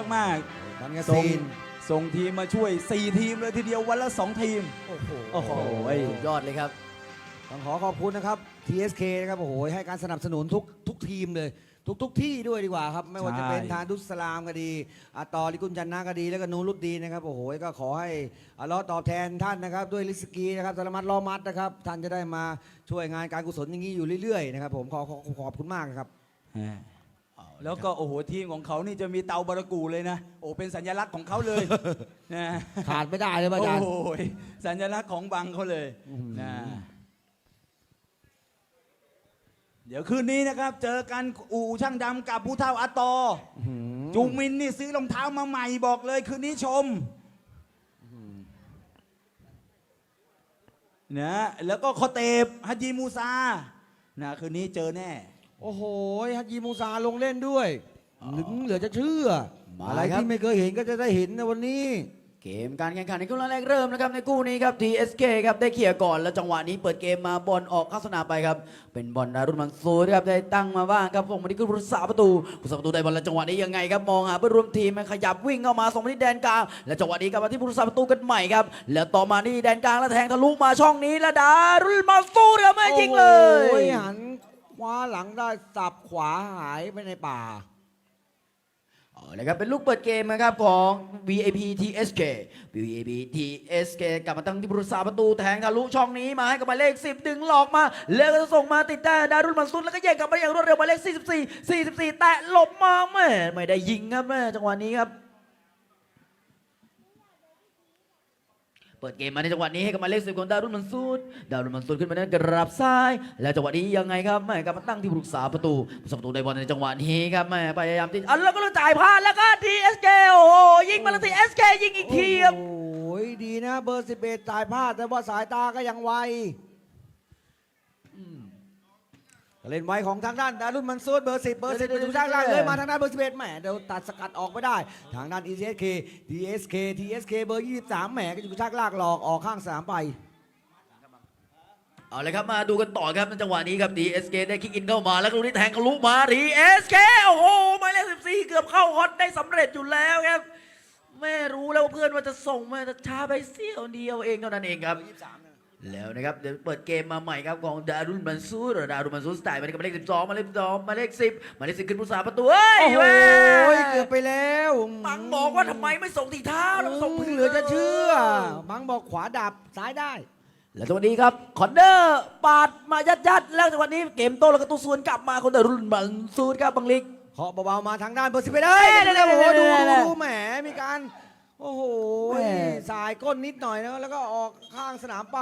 มากบางกะส่งซีนส่งทีมมาช่วย 4 ทีมเลยทีเดียววันละ 2 ทีม โอ้โหโอ้โห สุดยอดเลยครับ ต้องขอขอบคุณนะครับ TSK นะครับโอ้โหให้การสนับสนุนทุกทุกทีมเลย ทุกทุกที่ด้วยดีกว่าครับ ไม่ว่าจะเป็นใช่ ทานดุสลามก็ดีอาตอลิกุลจันนาก็ดี แล้วก็นูรุดดีนะครับโอ้โหก็ขอให้อัลเลอฮ์ตอบแทนท่านนะครับ ด้วยลิสกีนะครับสลามัดลอมัดนะครับ ท่านจะได้มาช่วยงานการกุศลอย่างนี้อยู่เรื่อยๆนะครับผมขอขอขอขอบคุณมากนะครับ แล้วก็โอ้โหทีมของเขานี่จะมีเตาบารากูเลยนะโอ้เป็นสัญลักษณ์ของเขาเลยนะขาดไม่ได้เลยอาโอ้จารย์ โหสัญลักษณ์ของบังเขาเลยนะเดี๋ยวคืนนี้นะครับ เจอกันอู่ช่างดำกับผู้เท่าอาตออจูมินนี่ซื้อรองเท้ามาใหม่บอกเลย คืนนี้ชมนะแล้วก็คอเตบฮัจจีมูซานะคืนนี้เจอแน่ โอ้โหฮัจยีมูซาลงเล่นด้วยหลึงเหลือจะเชื่อ มาอะไรครับ ที่ไม่เคยเห็นก็จะได้เห็นในวันนี้ เกมการแข่งขันในคู่แรกเริ่มนะครับในคู่นี้ครับ TSK ครับได้เคลียร์ก่อนแล้วจังหวะนี้เปิดเกมมาบอลออกเข้าสนามไปครับเป็นบอลดารุนมันซูครับได้ตั้งมาบ้างครับส่งมาที่ผู้รักษาประตูผู้รักษาประตูได้บอลแล้วจังหวะนี้ยังไงครับมองหาเพื่อนร่วมทีมมันขยับวิ่งเข้ามาส่งมาที่แดนกลางแล้วจังหวะนี้กลับมาที่ผู้รักษาประตูกันใหม่ครับแล้วต่อมาที่แดนกลางแล้วแทงทะลุมาช่องนี้แล้วดารุนมันซูครับแม่ยิงเลโอ้ยหัน ขวาหลังได้สับขวาหายไปในป่าเอาลยครับเป็นลูกเปิดเกมนะครับของ VAP TSK VAP TSK กลับมาตั้งที่ผู้รักษาประตูแทงทะลุช่องนี้มาให้กับหมายเลข 10 ดึงหลอกมา แล้วก็จะส่งมาติดแต่ดารุนมันซุนแล้วก็แย่งกลับมาอย่างรวดเร็วหมายเลข 44 44 แตะหลบมาแม่ไม่ได้ยิงครับแม่จังหวะนี้ครับ เปิดเกมมาในจังหวะนี้ให้กับหมายเลขสิบของดารุนมันซูดดารุนมันซูดขึ้นมานั้นกราบซ้าย แล้วจังหวะนี้ยังไงครับแม่กลับมาตั้งที่ผู้รักษาประตูผู้รักษาประตูได้บอลในจังหวะนี้ครับแม่พยายามที่อันแล้วก็จ่ายพลาดแล้วก็ TSK โอ้โหยิงมาแล้วทีเอสเกยิงอีกทีครับโอ้ยดีนะเบอร์สิบเอ็ดจ่ายพลาดแต่ว่าสายตาก็ยังไวอืม เล่นไวของทางด้านดารุนมันซูดเบอร์10เบอร์10เป็นทุกท่านเลยมาทางด้านเบอร์11แหมเดี๋ยวตัดสกัดออกไม่ได้ ทางด้าน ESK TSK TSK เบอร์23แหมก็อยู่ชักลากหลอกออกข้างสนามไปเอาเลยครับมาดูกันต่อครับในจังหวะนี้ครับ DSK ได้คิกอินเข้ามาแล้วก็ลูกนี้แทงทะลุมา DSK โอ้โหหมายเลข14 เกือบเข้าฮอตได้สำเร็จอยู่แล้วครับแม่รู้แล้วว่าเพื่อนว่าจะส่งมาแต่ช้าไปเสี้ยวเดียวเองเท่านั้นเองครับ แล้วนะครับเดี๋ยวเปิดเกมมาใหม่ครับของดารุนมันซูดดารุนมันซูดสไตล์มาเลขหมายเลข12หมายเลข12หมายเลข10หมายเลข10ขึ้นผู้สาประตูเฮ้ยโอ้โหแม่เกือบไปแล้วปังบอกว่าทำไมไม่ส่งที่เท้าแล้วส่งอืพื้มนเหลือจะเชื่อบังบอกขวาดับซ้ายได้ แล้วจังหวะนี้ครับคอนเนอร์ปาดมายัดยัดๆแล้วจังหวะนี้เกมโต้แล้วก็ตู้สวนกลับมาคนดารุนมันซูดครับบังลิกเคาะเบาๆมาทางด้านเบอร์สิบเอ็ดเอ้ยเด้เดี๋ยวๆโอ้โหดูเด้ดูๆดูแหมมีการ โอ้โหแหม่ สายก้นนิดหน่อยนะแล้วก็ออกข้างสนามไป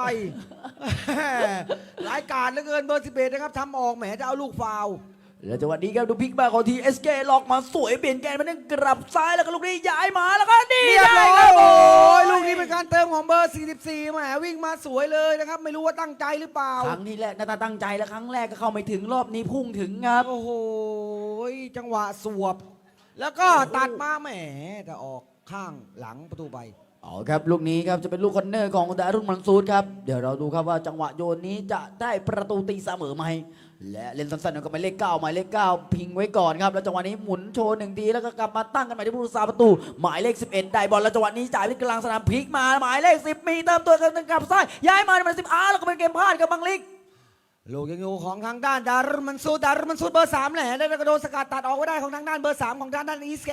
รายการเหลือเกินเบอร์สิบเอ็ดนะครับทำออกแหมจะเอาลูกฟาวล์แล้วจังหวะนี้ครับดูพลิกมาของทีเอสเคล็อกมาสวยเปลี่ยนแกนมานั่งกลับซ้ายแล้วก็ลูกนี้ย้ายมาแล้วก็นี่เรียบร้อยได้ครับโอ้โอ้ยยลูกนี้เป็นการเติมของเบอร์44แหมวิ่งมาสวยเลยนะครับ ไม่รู้ว่าตั้งใจหรือเปล่า ครั้งนี้แหละน่าจะตั้งใจแล้วครั้งแรกก็เข้าไม่ถึงรอบนี้พุ่งถึงครับ โอ้โหจังหวะสวบ แล้วก็ตัดมาแหมแต่ออก ข้างหลังประตูไปเอาครับลูกนี้ครับจะเป็นลูกคอนเนอร์ของดารุนมันซูดครับเดี๋ยวเราดูครับว่าจังหวะโยนนี้จะได้ประตูตีเสมอไหมและเล่นสันๆกับหมายเลขเก้าหมายเลขเก้าพิงไว้ก่อนครับแล้วจังหวะนี้หมุนโชว์หนึ่งทีแล้วก็กลับมาตั้งกันใหม่ที่ผู้รักษาประตู หมายเลข 11 ได้บอลแล้วจังหวะนี้จ่ายไปกลางสนามพลิกมาหมายเลข 10 มีเติมตัวกันกลับซ้ายย้ายมาในหมายเลข10อ้าแล้วก็เป็นเกมพลาดกับบังลิก ลูกยังอยู่ของทางด้านดารุมันซูดดารุมันซูดเบอร์สามแหละแล้วก็โดนสกัดตัดออกไว้ได้ของทางด้านเบอร์สามของทางด้านอีสเค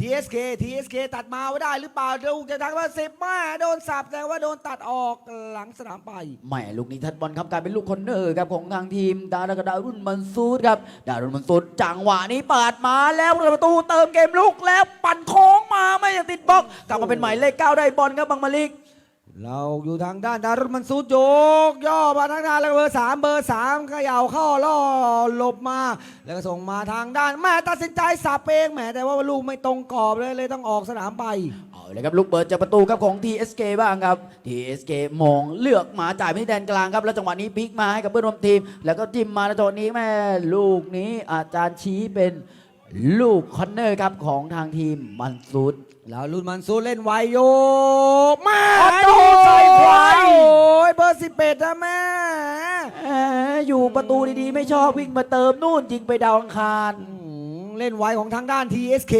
ทีเอสเคทีเอสเคตัดมาไว้ได้หรือเปล่าลูกจะทางเบอร์สิบมาโดนสับแต่ว่าโดนตัดออกหลังสนามไปแหม่ลูกนี้ทัดบอลครับกลายเป็นลูกคอนเนอร์ครับของทางทีมดารากับดารุนมันซูดครับดารุนมันซูดจังหวะนี้เปาดมาแล้วประตูเติมเกมลุกแล้วปั่นโค้งมาไม่ยังติดบล็อกกลับมาเป็นหมายเลขเก้าได้บอลครับบังมาลิก เราอยู่ทางด้านดารุมันซูดโยก ย่อมาทางด้านแล้วก็เบอร์สามเบอร์สามเขย่าเข้าล่อหลบมา แล้วก็ส่งมาทางด้านแม่ตัดสินใจสับเองแหมแต่ว่าลูกไม่ตรงกรอบเลยเลยต้องออกสนามไปเอาเลยครับลูกเปิดจากประตูครับของ TSK บ้างครับ TSK มองเลือกมาจ่ายไปที่แดนกลางครับ แล้วจังหวะนี้พลิกมาให้กับเพื่อนร่วมทีม แล้วก็จิ้มมาในจังหวะนี้แม่ลูกนี้อาจารย์ชี้เป็นลูกคอนเนอร์ครับของทางทีมมันซูด แล้วลุนมันซูเล่นไวโยกแม่โอ้โหดูใส่ขวาโอ้ยเบอร์สิบเอ็ดนะแม่แหมอยู่ประตูดีๆ ไม่ชอบวิ่งมาเติมนู่นยิงไปดาวอังคารอืมเล่นไวของทางด้าน TSK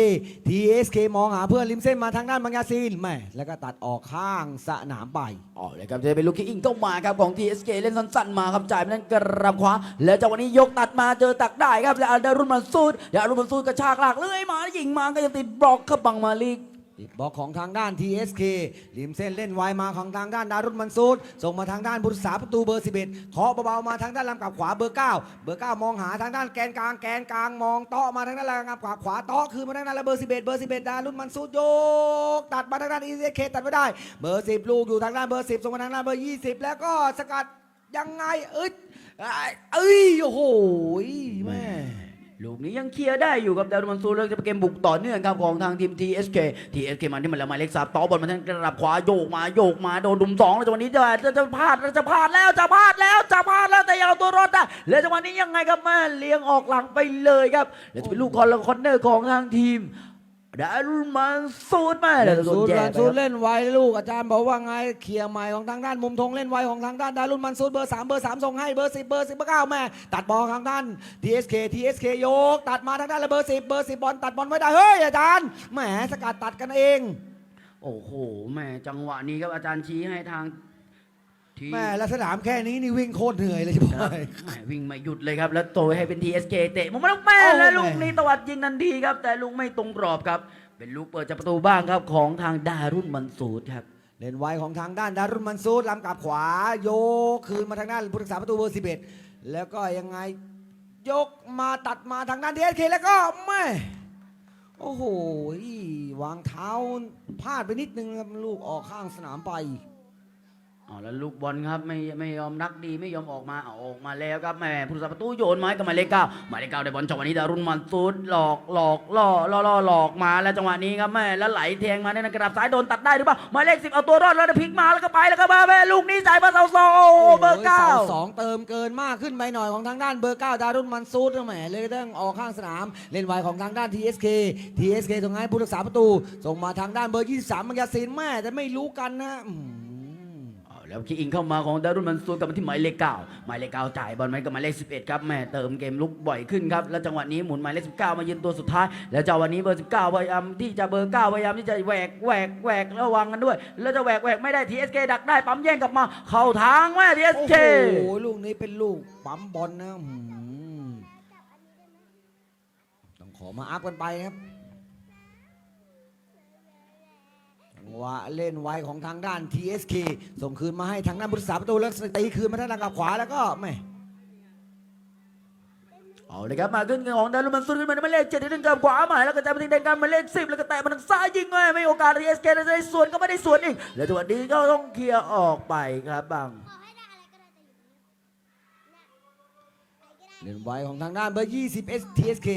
TSK มองหาเพื่อนริมเส้นมาทางด้านบางยาซีนแม่แล้วก็ตัดออกข้างสนามไปอ๋อเลยครับจะเป็นลูกคิกอิงเข้ามาครับของ TSK เล่นสั้นๆมาครับจ่ายไปนั่นกระขวาแล้วจังหวะนี้ยกตัดมาเจอตักได้ครับแล้วอาดารุนมันซูดเดี๋ยวอารุนมันซูดกระชากลากเลื่อยมาแล้วยิงมาก็ยังติดบล็อกครับบังมาลิก ติดบล็อกของทางด้าน TSK ริมเส้นเล่นไวมาของทางด้านดารุนมันซูดส่งมาทางด้านบุษาประตูเบอร์ 11เคาะเบาๆมาทางด้านลำกับขวาเบอร์ 9 เบอร์ 9 มองหาทางด้านแกนกลางแกนกลางมองเตาะมาทางด้านลำกับขวาขวาเตาะคือมาทางด้านเบอร์ 11 เบอร์ 11 ดารุนมันซูดโยก ตัดมาทางด้าน TSK ตัดไม่ได้เบอร์ 10 ลูกอยู่ทางด้านเบอร์ 10 ส่งมาทางด้านเบอร์ 20 แล้วก็สกัดยังไงเอ้ยเอ้ยโอ้โหแม่ ลูกนี้ยังเคลียร์ได้อยู่กับดารุมันซูดแล้วจะเป็นเกมบุกต่อเนื่องครับของทางทีม TSK TSK มันที่มันแล้วมาเล็กสามต่อบอลมาทางกระดับขวาโยกมาโยกมาโดนดุมสองแล้วจังหวะนี้จะจะจะพลาดจะพลาดแล้วจะพลาดแล้วจะพลาดแล้วแต่ยังเอาตัวรอดได้แล้วจังหวะนี้ยังไงครับแม่เลี้ยงออกหลังไปเลยครับแล้วจะเป็นลูกคอนและคอนเนอร์ของทางทีม ดารุนมันซูดแม่แล้วจะโดนซูดแย่ลันไปซูคดรับเล่นไวลูกอาจารย์บอกว่าไงเคลียร์ใหม่ของทางด้านมุมธงเล่นไวของทางด้านดารุนมันซูดเบอร์สามเบอร์สามส่งให้เบอร์สิบเบอร์สิบเบอร์เก้าแม่ตัดบอลทางด้าน TSK TSK โยก ตัดมาทางด้านละเบอร์สิบเบอร์สิบบอลตัดบอลไว้ได้เฮ้ยอาจารย์แหมสกัดตัดกันเอง โอ้โหแม่จังหวะนี้ครับอาจารย์ชี้ให้ทาง ทีแม่และสนามแค่นี้นี่วิ่งโคตรเหนื่อยเลยใช่ไหม แหม่วิ่งไม่หยุดเลยครับ แล้วโตให้เป็น TSK เตะมุมมาแล้วแม่โอ้แล้วลูกแม่ นี้ตวัดยิงทันทีครับ แต่ลูกไม่ตรงกรอบครับ เป็นลูกเปิดจากประตูบ้างครับของทางดารุนมันสูดครับ เล่นไวของทางด้านดารุนมันซูดลำกับขวา โยกคืนมาทางด้านผู้รักษาประตูเบอร์สิบเอ็ดแล้วก็ยังไงยกมาตัดมาทางด้าน TSK แล้วก็แม่โอ้โหวางเท้าพลาดไปนิดนึงครับลูกออกข้างสนามไป อ๋อแล้วลูกบอลครับไม่ไม่ยอมนักดีไม่ยอมออกมาเอาออกมาแล้วครับแหม่ผู้รักษาประตูโยนไม้กับหมายเลขเก้าหมายเลขเก้าได้บอลจังหวะนี้ดารุนมันซูดหลอกหลอกล่อล่อล่อหลอกมาแล้วจังหวะนี้ครับแม่แล้วไหลแทงมาในกระดับซ้ายโดนตัดได้หรือเปล่าหมายเลขสิบเอาตัวรอดแล้วพลิกมาแล้วก็ไปแล้วก็มาแม่ลูกนี้จ่ายมาเสาสองโอ้โหเบอร์เก้าโยสองเติมเกินมากขึ้นไปหน่อยของทางด้านเบอร์เก้าดารุนมันซูดแหมเลยต้องออกข้างสนาม เล่นไวของทางด้าน TSK TSK ตรงให้ผู้รักษาประตูส่งมาทางด้านเบอร์23มังยาซีนแม่แต่ไม่รู้กันนะอื้อหือเอา แล้วคิกอิงเข้ามาของดารุนมันซูนกลับมาที่หมายเลขเก้าหมายเลขเก้าจ่ายบอลไหมกับหมายเลขสิบเอ็ดครับแม่เติมเกมลุกบ่อยขึ้นครับแล้วจังหวะนี้หมุนหมายเลขสิบเก้ามายืนตัวสุดท้าย แล้วจังหวะนี้เบอร์สิบเก้าพยายามที่จะเบอร์เก้าพยายามที่จะแหวกแหวกแหวกระวังกันด้วย แล้วจะแหวกแหวกไม่ได้ทีเอสเคดักได้ปั๊มแย่งกลับมาเข้าทางแม่ทีเอสโอ้เค โหลูกนี้เป็นลูกปั๊มบอลนะอื้อหือต้องขอมาอัพกันไปนะครับจังหวะ เล่นไวของทางด้าน TSK ส่งคืนมาให้ทางด้านผู้รักษาประตูแล้วตีคืนมาทางด้านกับขวาแล้วก็ไม่เอาเลยครับมาขึ้นของดารุมันซูนขึ้นมาในมาเลขเจ็ดที่ดึงกับขวาหมายแล้วก็จะมาถึงแดงกันหมาเลขสิบแล้วก็แตะมาทางซ้ายยิงไงไม่มีโอกาสทีเอสเคจะได้สวนก็ไม่ได้สวนอีกแล้วจังหวะนี้ก็ต้องเคลียร์ออกไปครับบัง เล่นไวของทางด้านเบอร์ 20 S TSK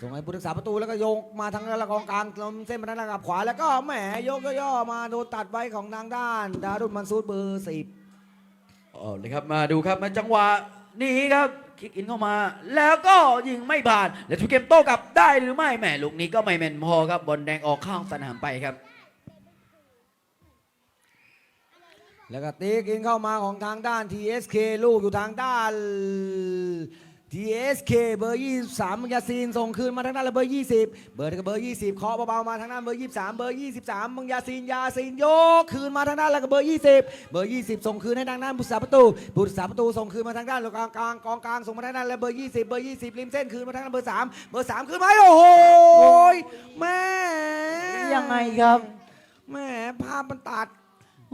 ส่งให้ผู้รักษาประตูแล้วก็โยกมาทางด้านกองกลางลมเส้นมาทางด้านกับขวา แล้วก็แหมโยกย่อๆมาโดนตัดไว้ของทางด้าน ดารุนมันซูดเบอร์10เอาเลยครับมาดูครับมาจังหวะนี้ครับคิกอินเข้ามา แล้วก็ยิงไม่ผ่านแล้วทุกเกมโต้กลับได้หรือไม่แหมลูกนี้ก็ไม่แม่นพอครับบอลแดงออกข้างสนามไปครับแล้วก็ตีกินเข้ามาของทางด้าน TSK ลูกอยู่ทางด้าน TSK เบอร์23มังยาซีนส่งคืนมาทางด้านเบอร์ 20 เบอร์กับเบอร์ 20 เคาะเบาๆมาทางด้านเบอร์ 23 เบอร์ 23มังยาซีนยาซีนโยกคืนมาทางด้านแล้วก็เบอร์ 20 เบอร์ 20 ส่งคืนให้ทางด้านผู้สาประตูผู้สาประตูส่งคืนมาทางด้านกลางกลางกองกลางส่งมาทางด้านแล้วเบอร์ 20 เบอร์ 20 ริมเส้นคืนมาทางด้านเบอร์ 3 เบอร์ 3 คืนมาโอ้โหแม่ยังไงครับแม่ภาพมันตัด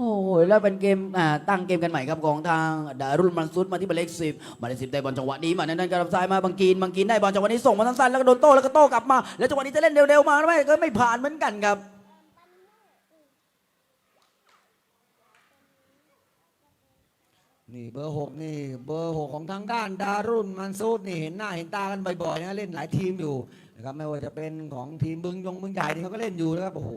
โอ้โหแล้วเป็นเกมอ่าตั้งเกมกันใหม่ครับของทางดารุนมันซุดมาที่หมายเลขสิบหมายเลขสิบได้บอลจังหวะนี้มาในนั้นกระดับซ้ายมาบังกีนบังกีนได้บอลจังหวะนี้ส่งมาสั้นๆแล้วก็โดนโต้แล้วก็โต้กลับมา แล้วจังหวะนี้จะเล่นเร็วๆมาไม่ก็ไม่ผ่านเหมือนกันครับนี่เบอร์หกนี่เบอร์หกของทางด้านดารุนมันซูดนี่เห็นหน้าเห็นตากันบ่อยๆนะเล่นหลายทีมอยู่นะครับไม่ว่าจะเป็นของทีมบึงยงบึงใหญ่นี่เขาก็เล่นอยู่นะครับโอ้โห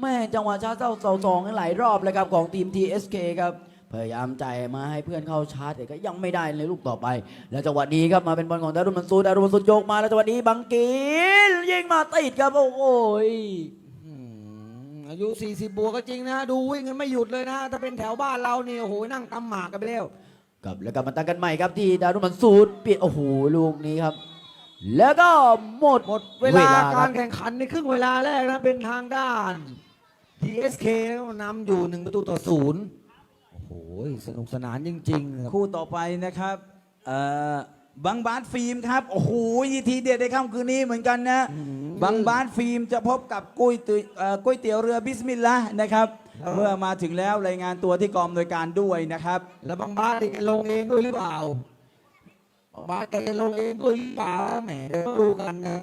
แม่จังหวะชาร์จเจ้าเสาสองหลายรอบเลยครับของทีม TSK ครับพยายามจ่ายมาให้เพื่อนเข้าชาร์จแต่ก็ยังไม่ได้ในลูกต่อไป แล้วจังหวะนี้ครับมาเป็นบอลของดารุนมันซูดารุนมันซูดโยกมาแล้วจังหวะนี้บังกีนยิงมาติดครับโอ้โหอืมอายุ 40 บวกก็จริงนะ ดูวิ่งกันไม่หยุดเลยนะ ถ้าเป็นแถวบ้านเรานี่โอ้โหนั่งตำหมากกันไปแล้วครับแล้วกลับมาตั้งกันใหม่ครับที่ดารุนมันซูดเปลี่ยนโอ้โหลูกนี้ครับ แล้วก็หมดหมดเวลาคกาบรแข่งขันในครึ่งเวลาแรกนะเป็นทางด้าน TSK นำอยู่หนึ่งประตูต่อศูนย์โอ้โหสนุกสนานจริง ๆครับคู่ต่อไปนะครับเอ่อบังบาสฟิล์มครับโอ้โหทีเด็ดในค่ำคืนนี้เหมือนกันนะบังบาสฟิล์มจะพบกับกุ้ยเตี๋ยวเอ่อก๋วยเตี๋ยวเรือบิสมิลลาห์นะครับเออเมื่อมาถึงแล้วรายงานตัวที่กองอำนวยการด้วยนะครับ แล้วบางบ้านนี่แกลงเองด้วยหรือเปล่า บาแกจะลงเองด้วยหรือเปล่าแหมเดี๋ยวดูกันนะ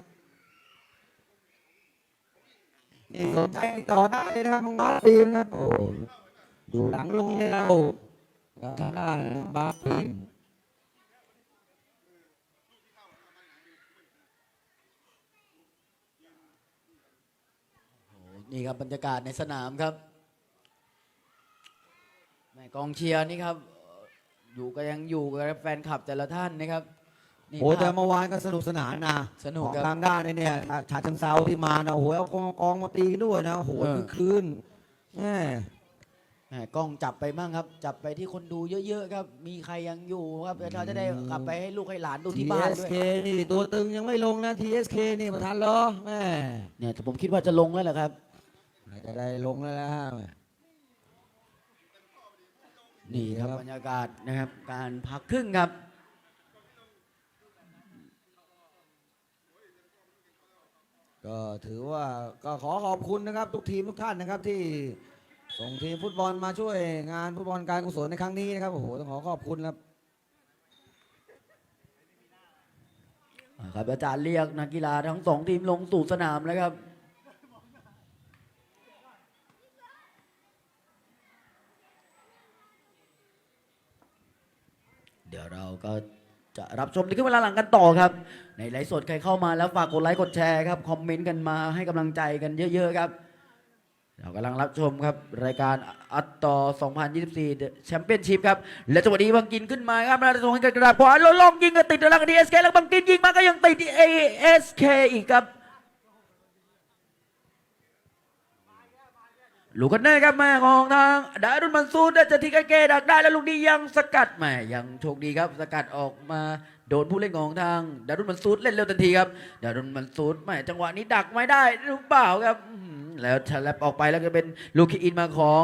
นี่สนใจต่อได้นะครับบางบ้าฟิล์มนะโอ้ดูหลังลงให้เราทางด้านบ้าฟิล์มนี่ครับบรรยากาศในสนามครับแม่กองเชียร์นี่ครับ อ่ออยู่ก็ยังอยู่กับแฟนคลับแต่ละท่านนะครับนี่โอ้แต่ภาพ เมื่อวานก็สนุกสนานนะสนุกของครับทางด้านนี่เนี่ยชาเชิงเซาที่มานะโอ้โหเอากองกองมาตีกันด้วยนะโอ้โหเออคือคืนแหมแหม่กล้องจับไปบ้างครับ จับไปที่คนดูเยอะๆครับ มีใครยังอยู่ครับเดี๋ยวเราจะได้กลับไปให้ลูกให้หลานดูที่บ้านด้วย TSK นี่ตัวตึงยังไม่ลงนะ TSK นี่ประธานเหรอแม่เนี่ยแต่ผมคิดว่าจะลงแล้วแหละครับจะได้ลงแล้วนะฮะ นี่ครับครับบรรยากาศนะครับการพักครึ่งครับ ก็ถือว่าก็ขอขอบคุณนะครับ ทุกทีมทุกท่านนะครับที่ส่งทีมฟุตบอลมาช่วยงานฟุตบอลการกุศลในครั้งนี้นะครับโอ้โหต้องขอขอบคุณครับครับอาจารย์เรียกนักกีฬาทั้งสองทีมลงสู่สนามแล้วครับ เดี๋ยวเรา ก็จะรับชมในครึ่งเวลาหลังกันต่อครับ ในไลฟ์สดใครเข้ามาแล้วฝากกดไลค์กดแชร์ครับคอมเมนต์กันมาให้กำลังใจกันเยอะ ๆ ครับ เรากำลังรับชมครับ รายการอัตต่อ 2024 แชมเปี้ยนชิพครับ และจังหวะนี้บังกินขึ้นมาครับมาส่งให้กับกระดาษขวาลงลงยิงก็ติดแล้วดีเอสเคแล้วบังกินยิงมาก็ยังติดเอเอสเคอีกครับ ลูกกันเน่ครับแม่ของทางดารุนมันซูดได้จะทิ้งเกดักได้แล้วลูกนี้ยังสกัดแม่ยังโชคดีครับสกัดออกมาโดนผู้เล่นของทางดารุนมันซูดเล่นเร็วทันทีครับดารุนมันซูดแม่จังหวะนี้ดักไม่ได้หรือเปล่าครับ แล้วฉลับออกไปแล้วก็เป็นลูกคีอินมาของ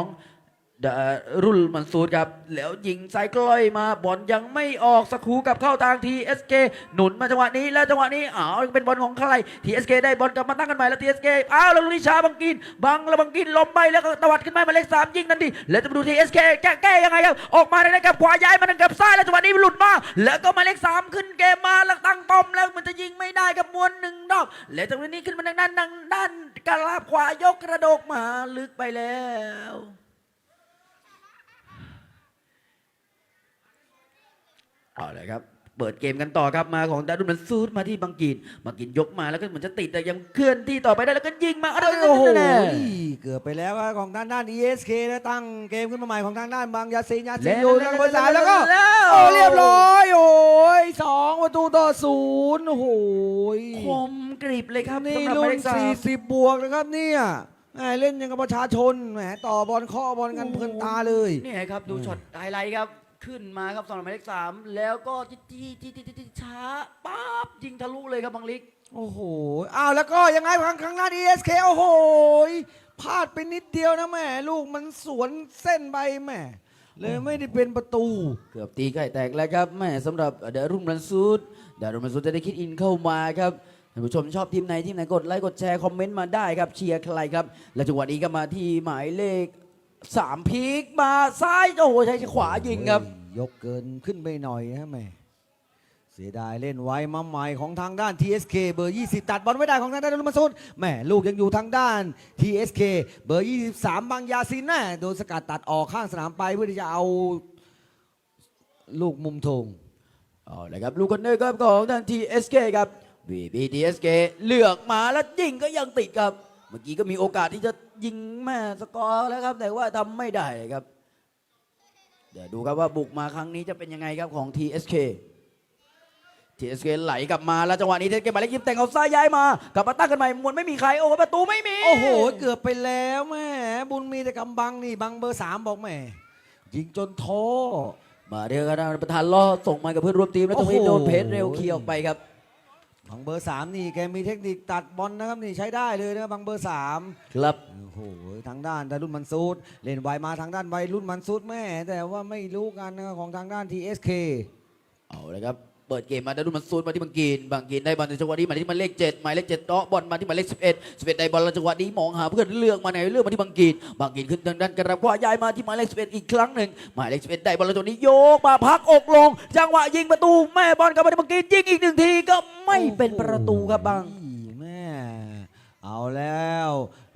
ดารุนมันซูดครับ แล้วยิงไซคลอยมาบอลยังไม่ออกสักครูกับเข้าทางทีเอสเคหนุนมาจังหวะนี้แล้วจังหวะนี้อ้าวเป็นบอลของใครทีเอสเคได้บอลกลับมาตั้งกันใหม่แล้วทีเอสเคอ้าวแล้วลูกนิชาบังกินบังแล้วบังกินล้มไปแล้วก็ตวัดขึ้นมามาเลขสามยิงทันทีแล้วจะมาดูทีเอสเคแก้แก้ยังไงครับออกมาได้กับขวาย้ายมาทางกับซ้ายแล้วจังหวะนี้หลุดมาแล้วก็มาเลขสามขึ้นเกมมาแล้วตั้งป้อมแล้วมันจะยิงไม่ได้กับมวลหนึ่งดอกแล้วจังหวะนี้ขึ้นมาทางด้านทางด้านกระลาบขวายกกระโดกมาลึกไปแล้ว เอาเลยครับ เปิดเกมกันต่อครับมาของดารุนมันซูดมาที่บังกีนบังกีนยกมาแล้วก็เหมือนจะติดแต่ยังเคลื่อนที่ต่อไปได้แล้วก็ยิงมาโอ้โหแน่เกือบไปแล้วครับของทางด้าน ESK นะตั้งเกมขึ้นมาใหม่ของทางด้านบางยาซีนยาซีแล้นวอยู่ทางเบอร์สามแล้วก็แล้วโอ้เรียบร้อยโอ้ยสองประตูต่อศูนย์โอ้โหคมกริบเลยครับนี่สำหรับหรุ่มายเลนขสาม40บวกนะครับเนี่ยแหมเล่นยังกับประชาชนแหมต่อบอลข้อบอลกันเพลินตาเลยนี่ครับดูช็อตไฮไลท์ครับ ขึ้นมาครับสำหรับหมายเลขสามแล้วก็จี้จี้จี้จี้จี้ช้าปั๊บยิงทะลุเลยครับบังลิก โอ้โห อ้าวแล้วก็ยังไงครั้งครั้งหน้า ESK โอ้โหยพลาดไปนิดเดียวนะแม่ลูกมันสวนเส้นไปแม่เลยไม่ได้เป็นประตู เกือบตีไข่แตกแล้วครับแม่สำหรับดารุนมันซูดดารุนมันซูดจะได้คิดอินเข้ามาครับท่านผู้ชมชอบทีมไหนทีมไหนกดไลค์กดแชร์คอมเมนต์มาได้ครับเชียร์ใครครับ และจังหวะนี้ก็มาที่หมายเลข สามพีกมาซ้ายโอ้โหใช้ขวายิงครับ ยกเกินขึ้นไปหน่อยนะแม่เสียดายเล่นไว้มาใหม่ของทางด้าน TSK เบอร์ 20 ตัดบอลไม่ได้ของทางด้านลุมาซุนแม่ลูกยังอยู่ทางด้าน TSK เบอร์ 23 บางยาซินแน่โดนสกัดตัดออกข้างสนามไปเพื่อที่จะเอาลูกมุมธงเอาเลยครับลูกคนเนอร์ครับของทาง TSK ครับ VP TSK เลือกมาแล้วยิงก็ยังติดครับเมื่อกี้ก็มีโอกาสที่จะยิงแม่สกอร์แล้วครับ แต่ว่าทำไม่ได้ครับ เดี๋ยวดูครับว่าบุกมาครั้งนี้จะเป็นยังไงครับของ TSK TSK ไหลกลับมาแล้วจังหวะนี้ TSK หมายเลขยิมแต่งเอาซ้ายย้ายมากลับมาตั้งกันใหม่มวลไม่มีใครโอ้โหประตูไม่มี โอ้โห เกือบไปแล้วแม่บุญมีแต่กำบังนี่บังเบอร์สามบอกแม่ยิงจนท้อมาเดียวกันประธานล่อส่งมากับเพื่อนร่วมทีมแล้วตรงนี้โอ้โหโดนเพชรเร็วเคลียร์ออกไปครับ บังเบอร์สามนี่แกมีเทคนิคตัดบอลนะครับนี่ใช้ได้เลยนะครับบังเบอร์สามครับ โอ้โหทางด้านดารุนมันซูดเล่นไวมาทางด้านไวรุ่นมันซูดแม่แต่ว่าไม่รู้กันนะครับของทางด้าน TSK เอาเลยครับ เปิดเกมมาดารุนมันซูนมาที่บังกีนบังกีนได้บอลในจังหวะนี้มาที่หมายเลขเจ็ดหมายเลขเจ็ดเนาะบอลมาที่หมายเลขสิบเอ็ดสิบเอ็ดได้บอลแล้วจังหวะนี้มองหาเพื่อนเลือกมาไหนเลือกมาที่บังกีนบังกีนขึ้นทางด้านกระว่าย้ายมาที่หมายเลขสิบเอ็ดอีกครั้งหนึ่งหมายเลขสิบเอ็ดได้บอลแล้วจังหวะนี้โยกมาพักอกลง จังหวะยิงประตูแม่บอลกลับมาที่บังกีนยิงอีกหนึ่งทีก็ไม่เป็นประตูครับบังโอ้ยแม่เอาแล้ว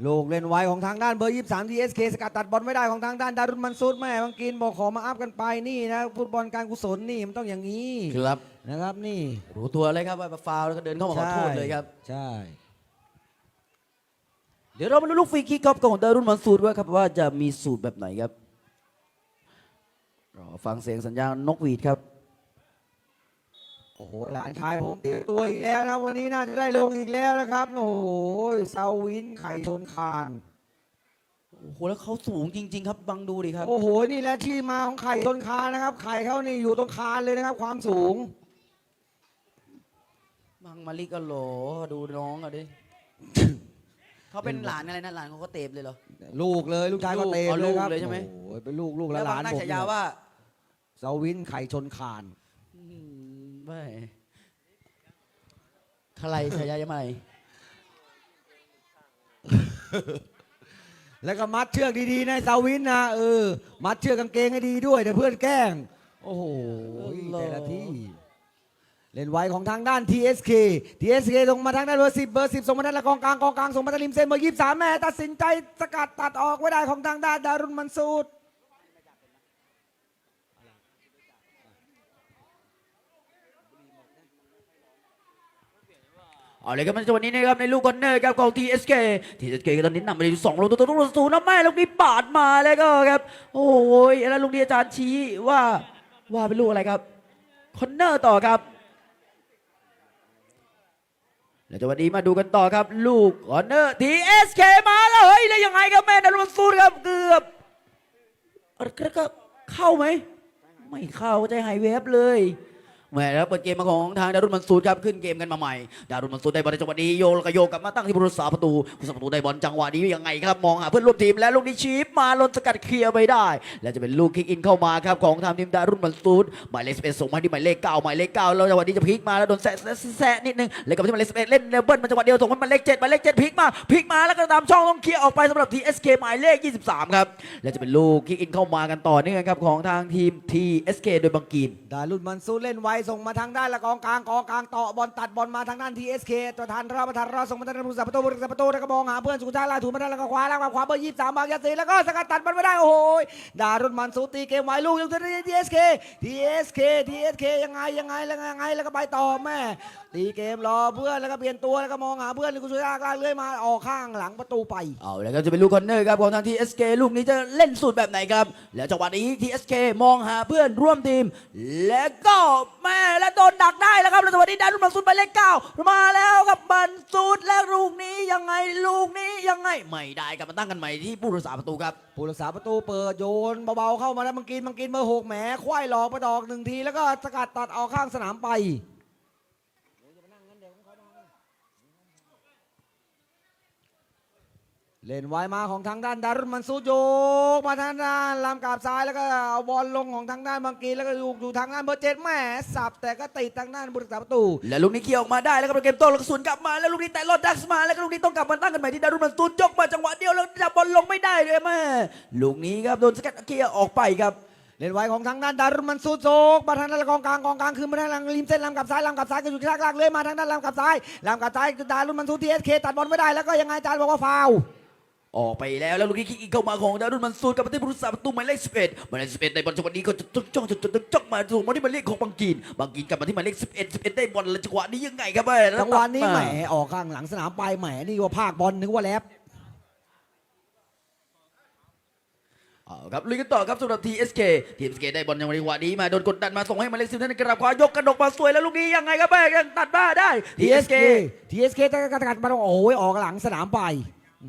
ลูกเล่นไวของทางด้านเบอร์ 23 TSK สกัดตัดบอลไม่ได้ของทางด้านดารุนมันซูดแม่บังกินบอกขอมาอัพกันไปนี่นะฟุตบอลการกุศลนี่มันต้องอย่างนี้ ครับ นะครับนี่รู้ตัวเลยครับว่าฟาวล์แล้วก็เดินเข้ามาขอโทษเลยครับ ใช่ เดี๋ยวเรามาดูลูกฟรีคิกครับของดารุนมันซูดว่าครับว่าจะมีสูตรแบบไหนครับรอฟังเสียงสัญญาณนกหวีดครับ โอ้โหหลานชายผมเตรียมตัวอีกแล้วนะวันนี้น่าจะได้ลงอีกแล้วนะครับ โอ้โหเซาวินไข่ชนคานโอ้โหแล้วเขาสูงจริง ๆ ครับบังดูดิครับ โอ้โห นี่แหละที่มาของไข่ชนคานนะครับ ไข่เขานี่อยู่ตรงคานเลยนะครับ ความสูง บังมาลิกก็โหลดูน้องอะดิ เขาเป็นหลานอะไรนะหลานของเขาเตบเลยเหรอ ลูกเลยลูกชายก็เตะลูกเลยครับเอาลูกเลยใช่ไหม โอ้โหเป็นลูกลูกแล้และวหบัลางนตั้งผมฉายาว่าเซาวินไข่ชนคาน อืมไม่ใครฉายายังไงแล้วก็มัดเชือกดีๆนะเซาวินนะเออ มัดเชือกกางเกงให้ดีด้วยเดี๋ยวเพื่อนแกล้ง โอ้โหแต่ละที่ เล่นไวของทางด้าน TSK TSK ลงมาทางด้านเบอร์สิบเบอร์สิบส่งมาด้านละกองกลางกองกลางส่งมาทางริมเส้นเบอร์ยี่สามแม่ตัดสินใจสกัดตัดออกไว้ได้ของทางด้านดารุนมันซูดเอาเลยครับในจังหวะนี้นะครับในลูกคอนเนอร์ครับของ TSK TSK ก็ตอนนี้นำไปที่สองลงตัวตัวศูนย์นะแม่ลูกนี้ปาดมาแล้วก็ครับ โอ้ยแล้วลูกนี้อาจารย์ชี้ว่าว่าเป็นลูกอะไรครับคอนเนอร์ต่อครับ แล้วจังหวะนี้มาดูกันต่อครับ ลูกคอนเนอร์ TSK มาแล้วเฮ้ยแล้วยังไงครับแม่นรุนสูดครับเกือบแล้วก็เข้าไหม ไม่เข้าใจหายเวฟเลย แหมแล้วเปิดเกมมาของทางดารุนมันซูดครับขึ้นเกมกันมาใหม่ดารุนมันซูดได้บอลในจังหวะนี้โยนแล้วก็โยกกลับมาตั้งที่ผู้รักษาประตูผู้รักษาประตูได้บอลจังหวะนี้ยังไงครับมองหาเพื่อนร่วมทีมและลูกนี้ชีฟมาลนสกัดเคลียร์ไปได้ และจะเป็นลูกคิกอินเข้ามาครับของทางทีมดารุนมันซูดหมายเลขสิบเอ็ดส่งมาที่หมายเลขเก้าหมายเลขเก้าแล้วจังหวะนี้จะพลิกมาแล้วโดนแซะแซะแซะนิดนึงแล้วกับที่หมายเลขสิบเอ็ดเล่นเบิลมาจังหวะเดียวส่งมาหมายเลขเจ็ดหมายเลขเจ็ดพลิกมาพลิกมาแล้วก็ตามช่องต้องเคลียร์ออกไปสำหรับ TSK หมายเลข23ครับและจะเป็นลูกคิกอินเข้ามากันต่อเนื่องครับของทางทีม TSK โดยบังกีนดารุนมันซูดเล่นไวส่งมาทางด้านละกองกลางกองกลางต่อบอลตัดบอลมาทางด้าน TSK ตัวทานรับประทานรอส่งมาทางด้านผู้รักษาประตูผู้รักษาประตูแล้วก็มองหาเพื่อนสุดท้ายลาถูมาด้านละกขวาแล้วก็ขวาเบอร์ยี่สามบางยาสีแล้วก็สกัดตัดบอลไม่ได้โอ้โหดารุนมันซูตีเกมไวลูกยังที่ TSK TSK TSK ยังไงยังไงแล้วยังไงแล้วก็ไปต่อแม่ตีเกมรอเพื่อนแล้วก็เปลี่ยนตัวแล้วก็มองหาเพื่อนกุศลากลาเลื่อยมาออกข้างหลังประตูไปเอาแล้วครับจะเป็นลูกคอนเนอร์ครับของทาง TSK ลูกนี้จะเล่นสูตรแบบไหนครับแล้วจังหวะนี้ TSK มองหาเพื่อนร่วมทีม แล้วก็แม่และโดนดักได้แล้วครับแล้วจังหวะนี้ดันมาสุดไปเลขเก้ามาแล้วครับบันสุดแล้วลูกนี้ยังไงลูกนี้ยังไงไม่ได้กับมาตั้งกันใหม่ที่ผู้รักษาประตูครับผู้รักษาประตูเปิดโยนเบาๆเข้ามาแล้วมังกินมังกินเบอร์หกแหมควายหลอกประดอกหนึ่งทีแล้วก็สกัดตัดออกข้างสนามไป เล่นไวมาของทางด้านดารุมันซูโยกมาทางด้านลำกาบซ้ายแล้วก็เอาบอลลงของทางด้านมังกีแล้วก็อยู่อยู่ทางด้านเบอร์เจ็ดแหม่สับแต่ก็ติดทางด้านผู้รักษาประตู และลูกนี้เคลียร์ออกมาได้แล้วก็เป็นเกมโต้แล้วก็สวนกลับมาแล้วลูกนี้แต่รอดดักมาแล้วก็ลูกนี้ต้องกลับมาตั้งกันใหม่ที่ดารุมันตูยกมาจังหวะเดียวแล้วจับบอลลงไม่ได้เลยแม่ลูกนี้ครับโดนสกัดเคลียร์ออกไปครับเล่นไว้ของทางด้านดารุมันซูโซกมาทางด้านกองกลางกองกลางคือมาทางด้านริมเส้นลำกับซ้ายลำกับซ้ายก็อยู่ที่ลากๆเลยมาทางด้านลำกับซ้ายลำกับซ้ายดารุมันซูทีเอสเคตัดบอลไม่ได้แล้วก็ยังไงจารย์บอกว่าฟาว ออกไปแล้วแล้วลูกนี้คิกอีกเข้ามาของดารุนมันซูนกับประตูผู้รักษาประตูหมายเลข11หมายเลข11ในบอลจังหวะนี้ก็จ้องจ้องจ้องจ้องมาถูกมาที่หมายเลขของบังกีนบังกีนกลับมาที่หมายเลข11 11ได้บอลแล้วจังหวะนี้ยังไงครับแม่จังหวะนี้แหมออกข้างหลังสนามไปแหมนี่ว่าภาคบอลนึกว่าแลบเอาครับลุยกันต่อครับสำหรับ TSK TSK ได้บอลในจังหวะนี้มาโดนกดดันมาส่งให้หมายเลข10นั่นกระดับขวายกกระดกมาสวยแล้วลูกนี้ยังไงครับแม่ยังตัดบ้าได้ TSK TSK จะกระกัดมาโอ้ยออกหลังสนามไปอื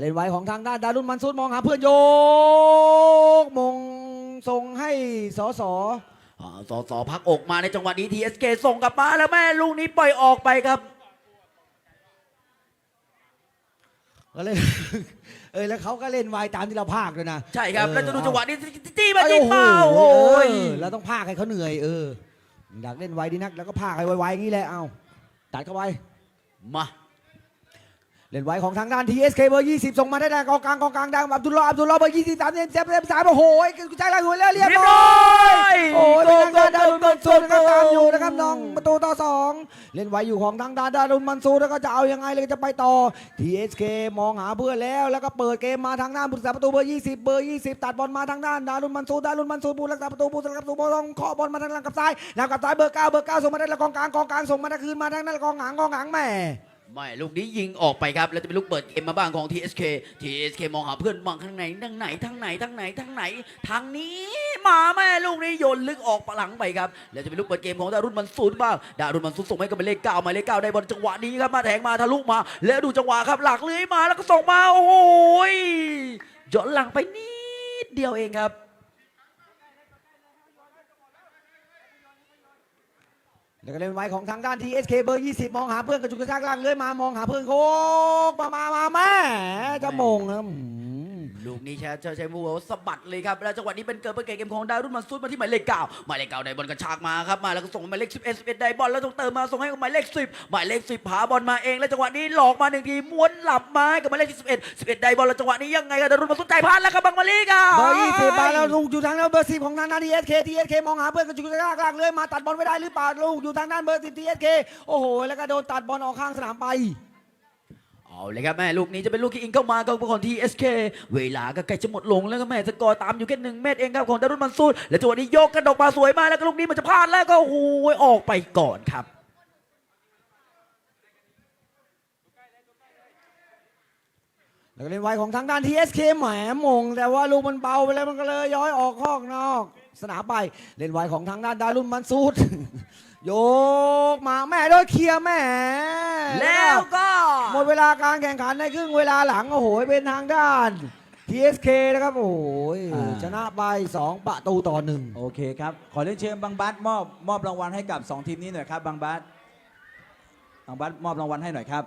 เล่นไวของทางด้านดารุนมันซูดมองหาเพื่อนโยกมงส่งให้สอสออ่าสอสอพักอกมาในจังหวะนี้ TSK ส่งกลับมาแล้วแม่ลูกนี้ปล่อยออกไปครับก็เล่นเออแล้วเขาก็เล่นไวตามที่เราพากเลยนะใช่ครับเออแล้วจะดูเอาจังหวะนี้จี้มาเอ้ยยิงเป้าโอ้โอ้โหยเออเราต้องพากให้เขาเหนื่อยเอออยากเล่นไวดีนักแล้วก็พากให้ไวๆอย่างนี้แหละเอาตัดเข้าไปมา เล่นไวของทางด้าน TSK เบอร์20 ส่งมาได้แรงกองกลางกองกลางดังอับดุลลอฮ์อับดุลลอฮ์เบอร์20 3เซนเซฟเซฟสามโอ้โหใจละหัวแล้วเรียบเรียบร้ร้ออยยโอ้ยโกเป็นทางโกด้านดารุนมันซูดนะครับโกตามอยู่นะครับน้องประตูต่อสองเล่นไวอยู่ของทางด้านดารุนมันซูดแล้วก็จะเอายังไงเลยจะไปต่อ TSK มองหาเพื่อนแล้วแล้วก็เปิดเกมมาทางด้านผู้รักษาประตูเบอร์20 เบอร์ 20 ตัดบอลมาทางด้านดารุนมันซูดดารุนมันซูดผู้รักษาประตูผู้รักษาประตูบอลเคาะบอลมาทางหลังกับซ้ายหลังกับซ้ายเบอร์9เบอร์9ส่งมาได้แล้วกองกลางกองกลางส่งมาได้คืนมาทางด้านกองหางกองหางแหม่ ไม่ลูกนี้ยิงออกไปครับแล้วจะเป็นลูกเปิดเกมมาบ้างของ TSK TSK มองหาเพื่อนมองทางไหนทางไหนทางไหนทางไหนทางไหนทางนี้มาแม่ลูกนี้โยนลึกออกหลังไปครับแล้วจะเป็นลูกเปิดเกมของดารุนมันซูนบ้างดารุนมันซูนส่งให้กับหมายเลขเก้าหมายเลขเก้าได้บอลจังหวะนี้ครับมาแทงมาทะลุมา แล้วดูจังหวะครับหลักเลื้อยมาแล้วก็ส่งมาโอ้ยย้อนหลังไปนิดเดียวเองครับ แล้วก็เล่นไว้ของทางด้าน TSK เบอร์ 20 มองหาเพื่อนกระจุกกระชากล่างเลื้อยมามองหาเพื่อนโคกมามามาแม่จะมงครับ ลูกนี้แชร์เชอร์ใช้มูสะบัดเลยครับแล้วจังหวะนี้เป็นเกิดเปิดเกมของดารุ่นมันซุดมาที่หมายเลขเก้าหมายเลขเก้าได้บอลกระชากมาครับมาแล้วก็ส่งหมายเลขสิบเอ็ดสิบเอ็ดได้บอลแล้วต้องเติมมาส่งให้กับหมายเลขสิบหมายเลขสิบผาบอลมาเองแล้วจังหวะนี้หลอกมาหนึ่งทีม้วนหลับมาให้กับหมายเลขสิบเอ็ดสิบเอ็ดได้บอลแล้วจังหวะนี้ยังไงกันดารุ่นมันซุดใจพลาดแล้วครับบังมาลีกาเบอร์20มาแล้วลูกอยู่ทางด้านเบอร์10ของทางด้าน TSK TSK มองหาเพื่อนกระจุกกระชากล่างเลื้อยมาตัดบอลไม่ได้หรือเปล่าลูกอยู่ทางด้านเบอร์10 TSK โอ้โหแล้วก็โดนตัดบอลออกข้างสนามไป เอาเลยครับแม่ลูกนี้จะเป็นลูกที่อิงเข้ามากับของ TSK เวลาก็ใกล้จะหมดลงแล้วก็แม่สกอร์ตามอยู่แค่หนึ่งเมตรเองครับของดารุนมันซุดแล้วจังหวะนี้ยกกระดกมาสวยมากแล้วก็ลูกนี้มันจะพลาดแล้วก็โอ้โหออกไปก่อนครับแล้วก็เล่นไวของทางด้าน TSK แหมมง แต่ว่าลูกมันเบาไปแล้วมันก็เลยย้อยออกข้างนอก สนามไปเล่นไวของทางด้านดารุนมันซูด โยกมาแม่โดยเคลียร์แม่แล้วก็หมดเวลาการแข่งขันในครึ่งเวลาหลังโอ้โหเป็นทางด้าน TSK นะครับโอ้โหอ่าชนะไป 2 ประตูต่อหนึ่งโอเคครับ ขอเรียนเชิญบางบัสมอบมอบรางวัลให้กับ 2 ทีมนี้หน่อยครับบางบัสบางบัสมอบรางวัลให้หน่อยครับ